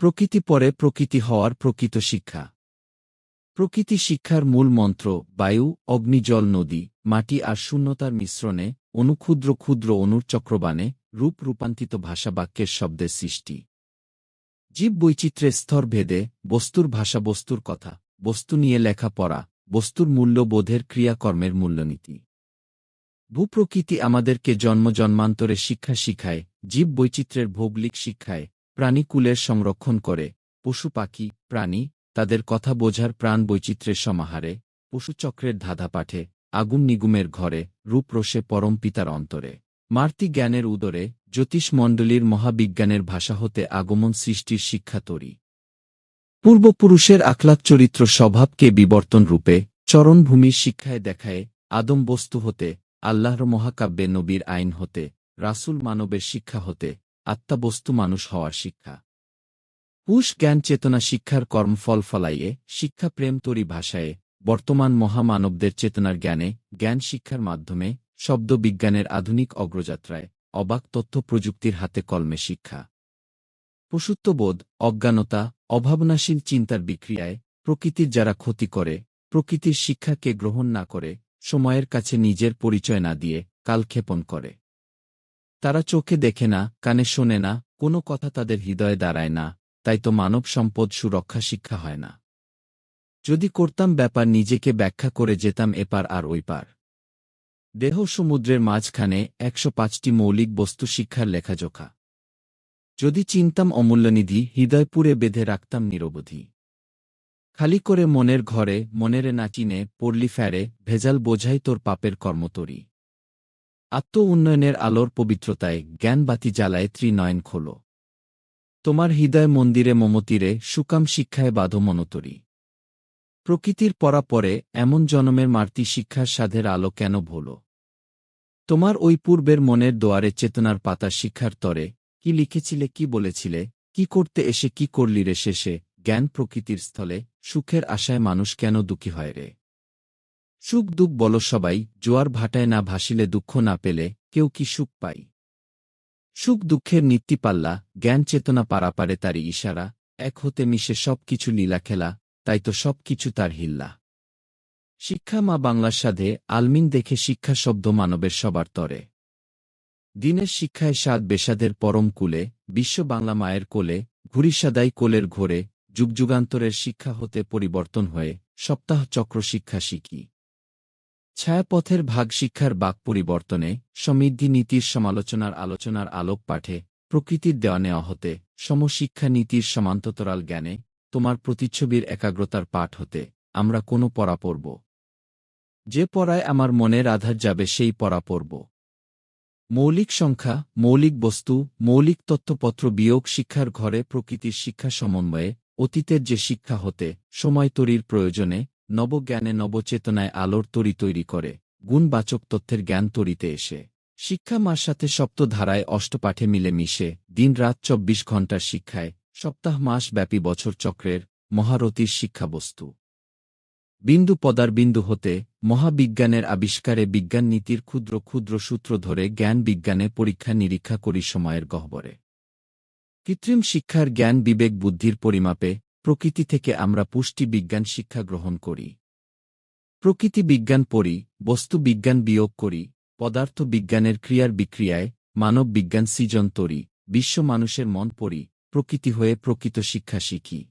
প্রকৃতি পরে প্রকৃতি হওয়ার প্রকৃত শিক্ষা। প্রকৃতি শিক্ষার মূল মন্ত্র, বায়ু অগ্নিজল নদী, মাটি আর শূন্যতার মিশ্রণে অনুক্ষুদ্র ক্ষুদ্র অনুর চক্রবাণে রূপ রূপান্তিত ভাষাবাক্যের শব্দের সৃষ্টি। জীব বৈচিত্র্যের স্তর ভেদে বস্তুর ভাষা বস্তুর কথা, বস্তু নিয়ে লেখা পড়া, বস্তুর মূল্যবোধের ক্রিয়াকর্মের মূল্যনীতি। ভূপ্রকৃতি আমাদেরকে জন্ম জন্মান্তরে শিক্ষা শিখায় জীব বৈচিত্র্যের ভৌগোলিক শিক্ষায় প্রাণীকুলের সংরক্ষণ করে। পশু পাখি, প্রাণী, তাদের কথা বোঝার প্রাণ বৈচিত্র্যের সমাহারে। পশুচক্রের ধাঁধা পাঠে, আগুন নিগুমের ঘরে রূপরসে পরম পিতার অন্তরে। মার্তি জ্ঞানের উদরে জ্যোতিষমণ্ডলীর মহাবিজ্ঞানের ভাষা হতে আগমন সৃষ্টির শিক্ষা তরি। পূর্বপুরুষের আখলাক চরিত্র স্বভাবকে বিবর্তন রূপে চরণভূমির শিক্ষায় দেখায়, আদম বস্তু হতে, আল্লাহর মহাকাব্যে নবীর আইন হতে, রাসূল মানবের শিক্ষা হতে আত্মাবস্তু মানুষ হওয়ার শিক্ষা। পুষ জ্ঞান চেতনা শিক্ষার কর্মফল ফলাইয়ে, শিক্ষা প্রেম তরি ভাষায়, বর্তমান মহামানবদের চেতনার জ্ঞানে, জ্ঞান শিক্ষার মাধ্যমে, শব্দ বিজ্ঞানের আধুনিক অগ্রযাত্রায়, অবাক তথ্য প্রযুক্তির হাতে কলমে শিক্ষা। পশুত্ববোধ অজ্ঞানতা, অভাবনাশীল চিন্তার বিক্রিয়ায়, প্রকৃতির যারা ক্ষতি করে, প্রকৃতির শিক্ষাকে গ্রহণ না করে, সময়ের কাছে নিজের পরিচয় না দিয়ে, কালক্ষেপণ করে। তারা চোখে দেখে না, কানে শোনে না, কোনো কথা তাদের হৃদয়ে দাঁড়ায় না, তাই তো মানব সম্পদ সুরক্ষা শিক্ষা হয় না। যদি করতাম ব্যাপার নিজেকে ব্যাখ্যা করে যেতাম এপার আর ওই পার দেহ সমুদ্রের মাঝখানে একশো পাঁচটি মৌলিক বস্তু শিক্ষার লেখাজোখা। যদি চিনতাম অমূল্যনিধি হৃদয়পুরে বেঁধে রাখতাম নিরবধি। খালি করে মনের ঘরে, মনেরে না চিনে, পড়লি ফেরে ভেজাল বোঝাই তোর পাপের কর্মতরী। আত্ম উন্নয়নের আলোর পবিত্রতায় জ্ঞানবাতি জ্বালায় ত্রিনয়ন খোল। তোমার হৃদয় মন্দিরে মমতিরে সুকাম শিক্ষায় বাধো মনতরী। প্রকৃতির পরা পরে এমন জনমের মার্তি শিক্ষার সাধের আলো কেন ভোল? তোমার ওই পূর্বের মনের দোয়ারে চেতনার পাতা শিক্ষার তরে কি লিখেছিলে, কি বলেছিলে, কি করতে এসে, কি করলি রে শেষে, জ্ঞান প্রকৃতির স্থলে সুখের আশায় মানুষ কেন দুঃখী হয় রে? সুখ দুঃখ বল সবাই, জোয়ার ভাটায় না ভাসিলে দুঃখ না পেলে কেউ কি সুখ পাই সুখ দুঃখের নীতিপাল্লা জ্ঞান চেতনা পারাপারে তারই ইশারা, এক হতে মিশে সব কিছু লীলা খেলা, তাই তো সব কিছু তার হিল্লা। শিক্ষা মা বাংলার সাধে, আলমিন দেখে শিক্ষা শব্দ মানবের সবার তরে। দিনের শিক্ষায় স্বাদ বেসাদের পরম কুলে, বিশ্ব বাংলা মায়ের কোলে, ঘুরি ঘুরিসাদাই কোলের ঘোরে যুগযুগান্তরের শিক্ষা হতে পরিবর্তন হয়ে সপ্তাহ চক্র শিক্ষা শিখি। ছায়াপথের ভাগ শিক্ষার বাক পরিবর্তনে সমৃদ্ধি নীতির সমালোচনার আলোচনার আলোক পাঠে প্রকৃতির দেওয়া নেওয়া হতে, সমশিক্ষা নীতির সমান্ততরাল জ্ঞানে তোমার প্রতিচ্ছবির একাগ্রতার পাঠ হতে, আমরা কোনো পড়া পড়ব। যে পড়ায় আমার মনের আধার যাবে সেই পড়া পড়ব। মৌলিক সংখ্যা, মৌলিক বস্তু, মৌলিক তত্ত্বপত্র বিয়োগ শিক্ষার ঘরে প্রকৃতির শিক্ষা সমন্বয়ে, অতীতের যে শিক্ষা হতে, সময় তরির প্রয়োজনে নবজ্ঞানে নবচেতনায় আলোর তরি তৈরি করে, গুণবাচক তথ্যের জ্ঞান তরিতে এসে। শিক্ষা মার সাথে সপ্তধারায় অষ্টপাঠে মিলে মিশে দিনরাত চব্বিশ ঘণ্টার শিক্ষায়, সপ্তাহ, মাস ব্যাপী বছর চক্রের মহারথীর শিক্ষাবস্তু। বিন্দু পদার বিন্দু হতে মহাবিজ্ঞানের আবিষ্কারে বিজ্ঞান নীতির ক্ষুদ্র ক্ষুদ্র সূত্র ধরে জ্ঞান বিজ্ঞানে পরীক্ষা নিরীক্ষা করি সময়ের গহ্বরে। কৃত্রিম শিক্ষার জ্ঞান বিবেক বুদ্ধির পরিমাপে প্রকৃতি থেকে আমরা পুষ্টি বিজ্ঞান শিক্ষা গ্রহণ করি। প্রকৃতি বিজ্ঞান পড়ি, বস্তু বিজ্ঞান বিয়োগ করি, পদার্থ বিজ্ঞানের ক্রিয়ার বিক্রিয়ায়, মানব বিজ্ঞান সৃজন তরি, বিশ্ব মানুষের মন পড়ি, প্রকৃতি হয়ে প্রকৃত শিক্ষা শিখি।